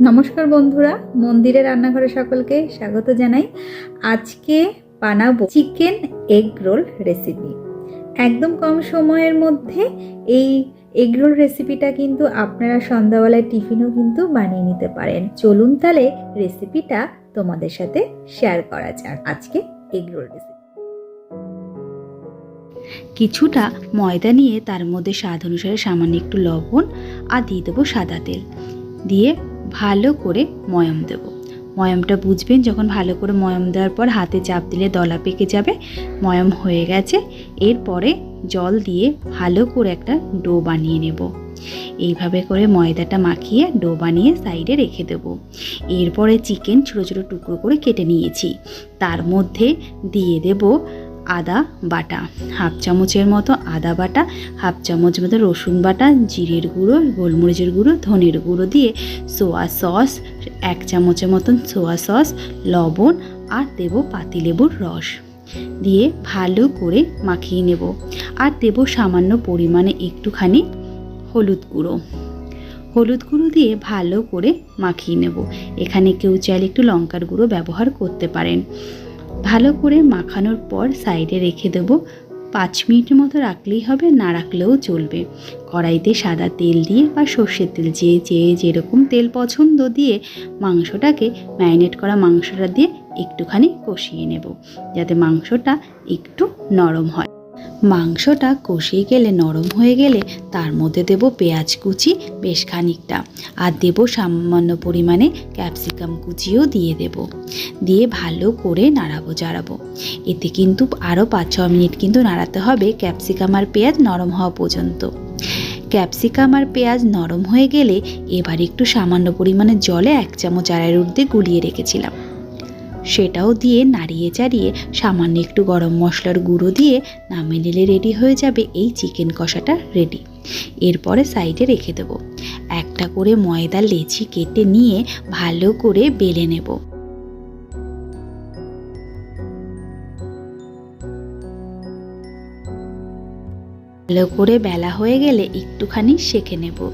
নমস্কার বন্ধুরা মন্দিরে রান্নাঘরে সকলকে স্বাগত জানাই। আজকে বানাবো চিকেন এগ রোল রেসিপি একদম কম সময়ের মধ্যে এই এগ রোল রেসিপিটা কিন্তু আপনারা সন্ধ্যাবেলায় টিফিনও কিন্তু বানিয়ে নিতে পারেন। চলুন তাহলে রেসিপিটা তোমাদের সাথে শেয়ার করা যাক আজকে এগ রোল রেসিপি কিছুটা ময়দা নিয়ে তার মধ্যে স্বাদ অনুসারে সামান্য একটু লবণ আর দিয়ে দেবো সাদা তেল। দিয়ে ভালো করে ময়ম দেব। ময়মটা বুঝবেন, যখন ভালো করে ময়ম দেওয়ার পর হাতে চাপ দিলে দলা পেকে যাবে, ময়ম হয়ে গেছে। এরপরে জল দিয়ে ভালো করে একটা ডো বানিয়ে নেব। এইভাবে করে ময়দাটা মাখিয়ে ডো বানিয়ে সাইডে রেখে দেব। এরপরে চিকেন ছোটো ছোটো টুকরো করে কেটে নিয়েছি। তার মধ্যে দিয়ে দেব আদা বাটা, হাফ চামচের মতো আদা বাটা, হাফ চামচ মতো রসুন বাটা, জিরের গুঁড়ো, গোলমরিচের গুঁড়ো, ধনের গুঁড়ো দিয়ে সোয়া সস, এক চামচের মতন সোয়া সস, লবণ আর দেব পাতিলেবুর রস দিয়ে ভালো করে মাখিয়ে নেব। আর দেব সামান্য পরিমাণে একটুখানি হলুদ গুঁড়ো। হলুদ গুঁড়ো দিয়ে ভালো করে মাখিয়ে নেব। এখানে কেউ চাইলে একটু লঙ্কার গুঁড়ো ব্যবহার করতে পারেন। ভালো করে মাখানোর পর সাইডে রেখে দেবো পাঁচ মিনিট মতো রাখলেই হবে, না রাখলেও চলবে। কড়াইতে সাদা তেল দিয়ে বা সর্ষের তেল যে যে যেরকম তেল পছন্দ দিয়ে মাংসটাকে ম্যারিনেট করা মাংসটা দিয়ে একটুখানি কষিয়ে নেব, যাতে মাংসটা একটু নরম হয়। মাংসটা কষিয়ে গেলে, নরম হয়ে গেলে তার মধ্যে দেব পেঁয়াজ কুচি বেশ খানিকটা। আর দেব সামান্য পরিমাণে ক্যাপসিকাম কুচিও দিয়ে দেব। দিয়ে ভালো করে নাড়াবো, চাড়াবো। এতে কিন্তু আরও পাঁচ ছ মিনিট কিন্তু নাড়াতে হবে ক্যাপসিকাম আর পেঁয়াজ নরম হওয়া পর্যন্ত। ক্যাপসিকাম আর পেঁয়াজ নরম হয়ে গেলে এবার একটু সামান্য পরিমাণে জলে এক চামচ আড়াইয়ের ঊর্ধ্বে গুলিয়ে রেখেছিলাম। সেটাও দিয়ে নাড়িয়ে চাড়িয়ে সামান্য একটু গরম মশলার গুঁড়ো দিয়ে নামিয়ে নিলে রেডি হয়ে যাবে এই চিকেন কষাটা রেডি এরপরে সাইডে রেখে দেবো। একটা করে ময়দা লেচি কেটে নিয়ে ভালো করে বেলে নেব। ভালো করে বেলা হয়ে গেলে একটুখানি সেঁকে নেব।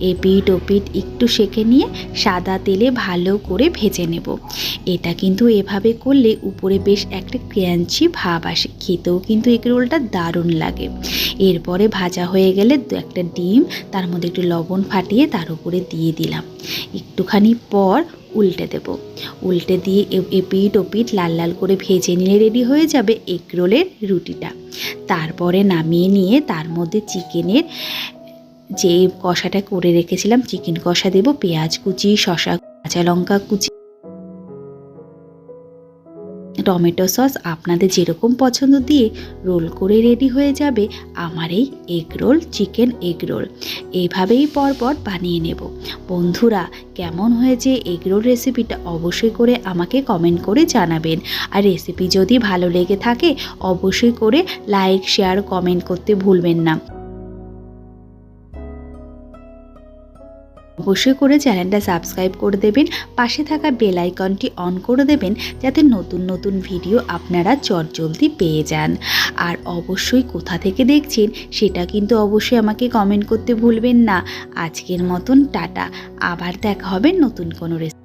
এপিট ওপিট একটু সেঁকে নিয়ে সাদা তেলে ভালো করে ভেজে নেব। এটা কিন্তু এভাবে করলে উপরে বেশ একটা ক্রাঞ্চি ভাব আসে। খেতেও কিন্তু এগ রোলটা দারুণ লাগে। এরপরে ভাজা হয়ে গেলে দু একটা ডিম, তার মধ্যে একটু লবণ ফাটিয়ে তার উপরে দিয়ে দিলাম। একটুখানি পর উল্টে দেব। উল্টে দিয়ে এপিট ওপিট লাল লাল করে ভেজে নিলে রেডি হয়ে যাবে এগ রোলের রুটিটা। তারপরে নামিয়ে নিয়ে তার মধ্যে চিকেনের যে কষাটা করে রেখেছিলাম, চিকেন কষা দেব, পেঁয়াজ কুচি শশা কাঁচা লঙ্কা কুচি। টমেটো সস আপনাদের যেরকম পছন্দ দিয়ে রোল করে রেডি হয়ে যাবে আমার এই egg roll, chicken egg roll. এইভাবেই পরপর বানিয়ে নেব। বন্ধুরা, কেমন হয়েছে এগ রোল রেসিপিটা অবশ্যই করে আমাকে কমেন্ট করে জানাবেন। আর রেসিপি যদি ভালো লেগে থাকে, অবশ্যই করে লাইক, শেয়ার, কমেন্ট করতে ভুলবেন না। অবশ্যই করে চ্যানেলটা সাবস্ক্রাইব করে দেবেন, পাশে থাকা বেল আইকনটি অন করে দেবেন, যাতে নতুন নতুন ভিডিও আপনারা চটজলদি পেয়ে যান। আর অবশ্যই কোথা থেকে দেখছেন, সেটা কিন্তু অবশ্যই আমাকে কমেন্ট করতে ভুলবেন না। আজকের মতন, টাটা। আবার দেখা হবে নতুন কোনো রেসিপি